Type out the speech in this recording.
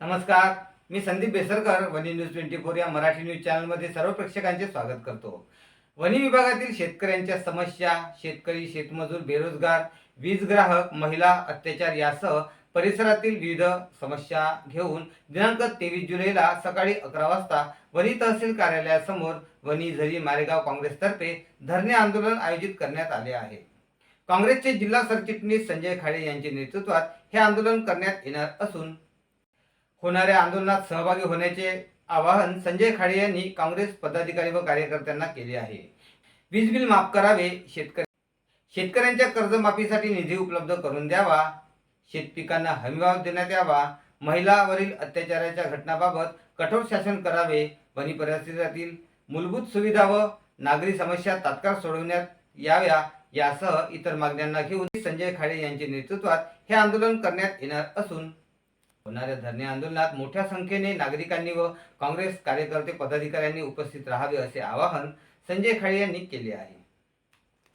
नमस्कार मी Sandeep Besarkar Wani news twenty four या Marathi news चॅनलमध्ये सर्व प्रेक्षकांचे स्वागत करतो. वनी विभागातील शेतकऱ्यांच्या समस्या शेतकरी शेतमजूर बेरोजगार वीज ग्राहक महिला अत्याचार यासह परिसरातील विविध समस्या घेऊन दिनांक तेवीस जुलैला सकाळी अकरा वाजता वनी तहसील कार्यालयासमोर वनी झरी मारेगाव काँग्रेसतर्फे धरणे आंदोलन आयोजित करण्यात आले आहे. काँग्रेसचे जिल्हा सरचिटणीस संजय खाडे यांच्या नेतृत्वात हे आंदोलन करण्यात येणार असून होणाऱ्या आंदोलनात सहभागी होण्याचे आवाहन संजय खाडे यांनी काँग्रेस पदाधिकारी व कार्यकर्त्यांना केले आहे. वीज बिल माफ करावे शेतकरी शेतकऱ्यांच्या कर्जमाफीसाठी निधी उपलब्ध करून द्यावा शेतपिकांना हमीभाव देण्यात यावा महिलावरील अत्याचाराच्या घटनाबाबत कठोर शासन करावे वनी परिसरातील मूलभूत सुविधा व नागरी समस्या तात्काळ सोडवण्यात याव्या यासह इतर मागण्यांना घेऊन संजय खाडे यांच्या नेतृत्वात हे आंदोलन करण्यात येणार असून होणाऱ्या धरणे आंदोलनात मोठ्या संख्येने नागरिकांनी व काँग्रेस कार्यकर्ते पदाधिकाऱ्यांनी उपस्थित राहावे असे आवाहन संजय खाळे यांनी केले आहे.